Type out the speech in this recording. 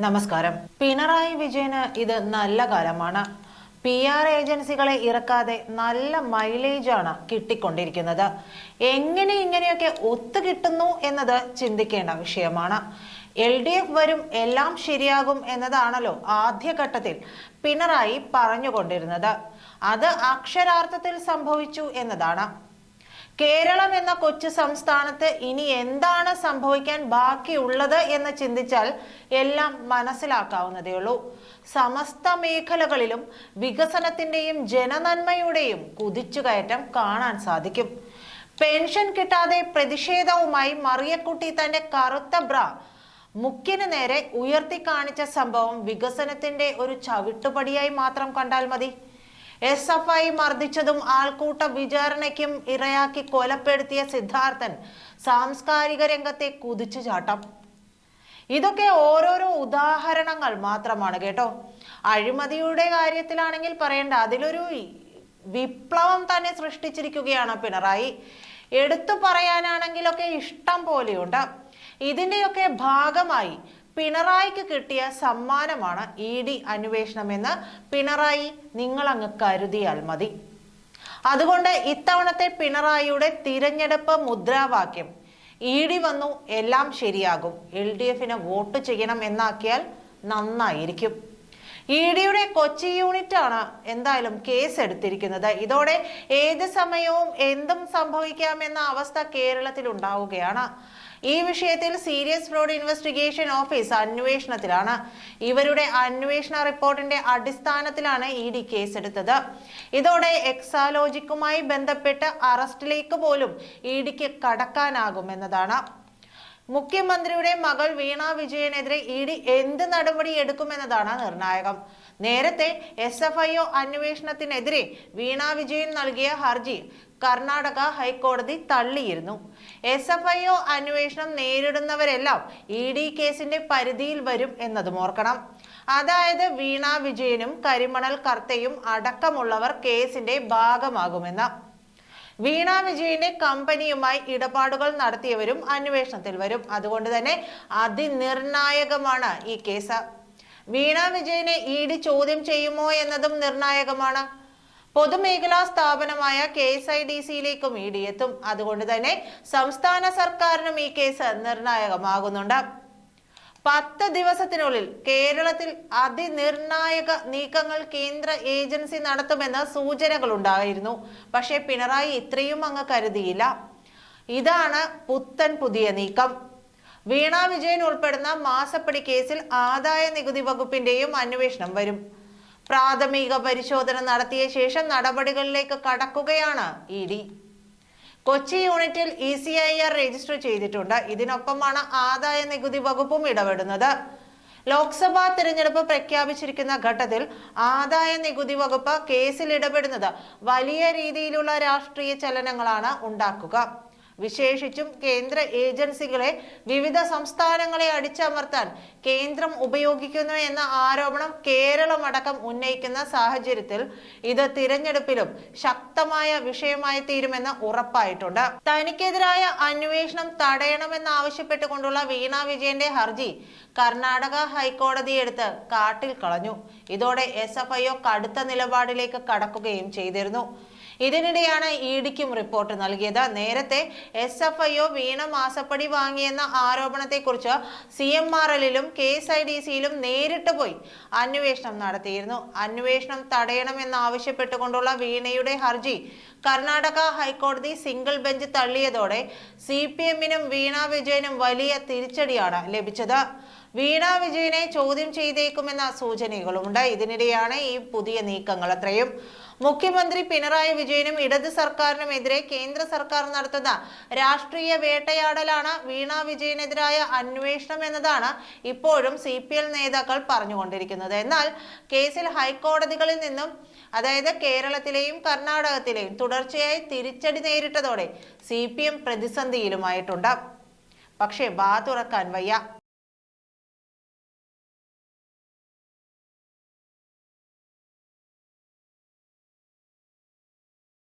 നമസ്കാരം. പിണറായി വിജയന് ഇത് നല്ല കാലമാണ്. പി ആർ ഏജൻസികളെ ഇറക്കാതെ നല്ല മൈലേജാണ് കിട്ടിക്കൊണ്ടിരിക്കുന്നത്. എങ്ങനെ ഇങ്ങനെയൊക്കെ ഒത്തുകിട്ടുന്നു എന്നത് ചിന്തിക്കേണ്ട വിഷയമാണ്. എൽ ഡി എഫ് വരും എല്ലാം ശരിയാകും എന്നതാണല്ലോ ആദ്യഘട്ടത്തിൽ പിണറായി പറഞ്ഞുകൊണ്ടിരുന്നത്. അത് അക്ഷരാർത്ഥത്തിൽ സംഭവിച്ചു എന്നതാണ്. കേരളം എന്ന കൊച്ചു സംസ്ഥാനത്ത് ഇനി എന്താണ് സംഭവിക്കാൻ ബാക്കിയുള്ളത് എന്ന് ചിന്തിച്ചാൽ എല്ലാം മനസ്സിലാക്കാവുന്നതേ ഉള്ളൂ. സമസ്ത മേഖലകളിലും വികസനത്തിന്റെയും ജനനന്മയുടെയും കുതിച്ചുകയറ്റം കാണാൻ സാധിക്കും. പെൻഷൻ കിട്ടാതെ പ്രതിഷേധവുമായി മറിയക്കുട്ടി തന്റെ കറുത്ത ബ്ര മുക്കിന് നേരെ ഉയർത്തി കാണിച്ച സംഭവം വികസനത്തിന്റെ ഒരു ചവിട്ടുപടിയായി മാത്രം കണ്ടാൽ മതി. എസ് എഫ് ഐ മർദ്ദിച്ചതും ആൾക്കൂട്ട വിചാരണയ്ക്കും ഇരയാക്കി കൊലപ്പെടുത്തിയ സിദ്ധാർത്ഥൻ സാംസ്കാരിക രംഗത്തെ കുതിച്ചു ചാട്ടം ഇതൊക്കെ ഓരോരോ ഉദാഹരണങ്ങൾ മാത്രമാണ് കേട്ടോ. അഴിമതിയുടെ കാര്യത്തിലാണെങ്കിൽ പറയേണ്ട അതിലൊരു വിപ്ലവം തന്നെ സൃഷ്ടിച്ചിരിക്കുകയാണ് പിണറായി. എടുത്തു പറയാനാണെങ്കിലൊക്കെ ഇഷ്ടം പോലെയുണ്ട്. ഇതിന്റെയൊക്കെ ഭാഗമായി പിണറായിക്ക് കിട്ടിയ സമ്മാനമാണ് ഇ ഡി അന്വേഷണമെന്ന് പിണറായി നിങ്ങൾ അങ്ങ് കരുതിയാൽ മതി. അതുകൊണ്ട് ഇത്തവണത്തെ പിണറായിയുടെ തിരഞ്ഞെടുപ്പ് മുദ്രാവാക്യം ഇ ഡി വന്നു എല്ലാം ശരിയാകും എൽ ഡി എഫിന് വോട്ട് ചെയ്യണം എന്നാക്കിയാൽ നന്നായിരിക്കും. ഇ ഡിയുടെ കൊച്ചി യൂണിറ്റ് ആണ് എന്തായാലും കേസ് എടുത്തിരിക്കുന്നത് ഇതോടെ ഏത് സമയവും എന്തും സംഭവിക്കാമെന്ന അവസ്ഥ കേരളത്തിൽ ഉണ്ടാവുകയാണ് ഈ വിഷയത്തിൽ സീരിയസ് ഫ്രോഡ് ഇൻവെസ്റ്റിഗേഷൻ ഓഫീസ് അന്വേഷണത്തിലാണ്. ഇവരുടെ അന്വേഷണ റിപ്പോർട്ടിന്റെ അടിസ്ഥാനത്തിലാണ് ഇ ഡി കേസെടുത്തത്. ഇതോടെ എക്സാലോജിക്കുമായി ബന്ധപ്പെട്ട് അറസ്റ്റിലേക്ക് പോലും ഇ ഡിക്ക് കടക്കാനാകുമെന്നതാണ്. മുഖ്യമന്ത്രിയുടെ മകൾ വീണ വിജയനെതിരെ ഇ ഡി എന്ത് നടപടി എടുക്കുമെന്നതാണ് നിർണായകം. നേരത്തെ എസ് എഫ് ഐ ഒ അന്വേഷണത്തിനെതിരെ വീണ വിജയൻ നൽകിയ ഹർജി കർണാടക ഹൈക്കോടതി തള്ളിയിരുന്നു. എസ് എഫ് ഐ ഒ അന്വേഷണം നേരിടുന്നവരെല്ലാം ഇ ഡി കേസിന്റെ പരിധിയിൽ വരും എന്നതും ഓർക്കണം. അതായത് വീണ വിജയനും കരിമണൽ കർത്തയും അടക്കമുള്ളവർ കേസിന്റെ ഭാഗമാകുമെന്ന്. വീണ വിജയന്റെ കമ്പനിയുമായി ഇടപാടുകൾ നടത്തിയവരും അന്വേഷണത്തിൽ വരും. അതുകൊണ്ട് തന്നെ അതിനിർണായകമാണ് ഈ കേസ്. വീണ വിജയനെ ഇ ഡി ചോദ്യം ചെയ്യുമോ എന്നതും നിർണായകമാണ്. പൊതുമേഖലാ സ്ഥാപനമായ കെ എസ് ഐ ഡി സിയിലേക്കും ഇ ഡി എത്തും. അതുകൊണ്ട് തന്നെ സംസ്ഥാന സർക്കാരിനും ഈ കേസ് നിർണായകമാകുന്നുണ്ട്. പത്ത് ദിവസത്തിനുള്ളിൽ കേരളത്തിൽ അതിനിർണായക നീക്കങ്ങൾ കേന്ദ്ര ഏജൻസി നടത്തുമെന്ന സൂചനകൾ ഉണ്ടായിരുന്നു. പക്ഷേ പിണറായി ഇത്രയും അങ്ങ് കരുതിയില്ല. ഇതാണ് പുത്തൻ പുതിയ നീക്കം. വീണ വിജയൻ ഉൾപ്പെടുന്ന മാസപ്പടി കേസിൽ ആദായ നികുതി വകുപ്പിന്റെയും അന്വേഷണം വരും. പ്രാഥമിക പരിശോധന നടത്തിയ ശേഷം നടപടികളിലേക്ക് കടക്കുകയാണ് ഇ കൊച്ചി യൂണിറ്റിൽ E C I R register ചെയ്തിട്ടുണ്ട്. ഇതിനൊപ്പമാണ് ആദായ നികുതി വകുപ്പും ഇടപെടുന്നത്. ലോക്സഭാ തിരഞ്ഞെടുപ്പ് പ്രഖ്യാപിച്ചിരിക്കുന്ന ഘട്ടത്തിൽ ആദായ നികുതി വകുപ്പ് കേസിൽ ഇടപെടുന്നത് വലിയ രീതിയിലുള്ള രാഷ്ട്രീയ ചലനങ്ങളാണ് ഉണ്ടാക്കുക. വിശേഷിച്ചും കേന്ദ്ര ഏജൻസികളെ വിവിധ സംസ്ഥാനങ്ങളെ അടിച്ചമർത്താൻ കേന്ദ്രം ഉപയോഗിക്കുന്നു എന്ന ആരോപണം കേരളമടക്കം ഉന്നയിക്കുന്ന സാഹചര്യത്തിൽ ഇത് തിരഞ്ഞെടുപ്പിലും ശക്തമായ വിഷയമായി തീരുമെന്ന് ഉറപ്പായിട്ടുണ്ട്. തനിക്കെതിരായ അന്വേഷണം തടയണമെന്നാവശ്യപ്പെട്ടുകൊണ്ടുള്ള വീണ വിജയന്റെ ഹർജി കർണാടക ഹൈക്കോടതി എടുത്ത് കാട്ടിൽ കളഞ്ഞു. ഇതോടെ എസ് കടുത്ത നിലപാടിലേക്ക് കടക്കുകയും ചെയ്തിരുന്നു. ഇതിനിടെയാണ് ഇ ഡിക്കും റിപ്പോർട്ട് നൽകിയത്. നേരത്തെ S F I O Veena മാസപ്പടി വാങ്ങിയെന്ന ആരോപണത്തെക്കുറിച്ച് സി എം ആർ എല്ലിലും കെ എസ് ഐ ഡി സിയിലും നേരിട്ട് പോയി അന്വേഷണം നടത്തിയിരുന്നു. അന്വേഷണം തടയണമെന്നാവശ്യപ്പെട്ടുകൊണ്ടുള്ള വീണയുടെ ഹർജി കർണാടക ഹൈക്കോടതി സിംഗിൾ ബെഞ്ച് തള്ളിയതോടെ സി പി എമ്മിനും വീണ വിജയനും വലിയ തിരിച്ചടിയാണ് ലഭിച്ചത്. വീണ വിജയനെ ചോദ്യം ചെയ്തേക്കുമെന്ന സൂചനകളുമുണ്ട്. ഇതിനിടെയാണ് ഈ പുതിയ നീക്കങ്ങൾ. അത്രയും മുഖ്യമന്ത്രി പിണറായി വിജയനും ഇടത് സർക്കാരിനുമെതിരെ കേന്ദ്ര സർക്കാർ നടത്തുന്ന രാഷ്ട്രീയ വേട്ടയാടലാണ് വീണ വിജയനെതിരായ അന്വേഷണം എന്നതാണ് ഇപ്പോഴും സി പി എൽ നേതാക്കൾ പറഞ്ഞുകൊണ്ടിരിക്കുന്നത്. എന്നാൽ കേസിൽ ഹൈക്കോടതികളിൽ നിന്നും അതായത് കേരളത്തിലെയും കർണാടകത്തിലെയും തുടർച്ചയായി തിരിച്ചടി നേരിട്ടതോടെ സി പ്രതിസന്ധിയിലുമായിട്ടുണ്ട്. പക്ഷേ ബാ തുറക്കാൻ വയ്യ.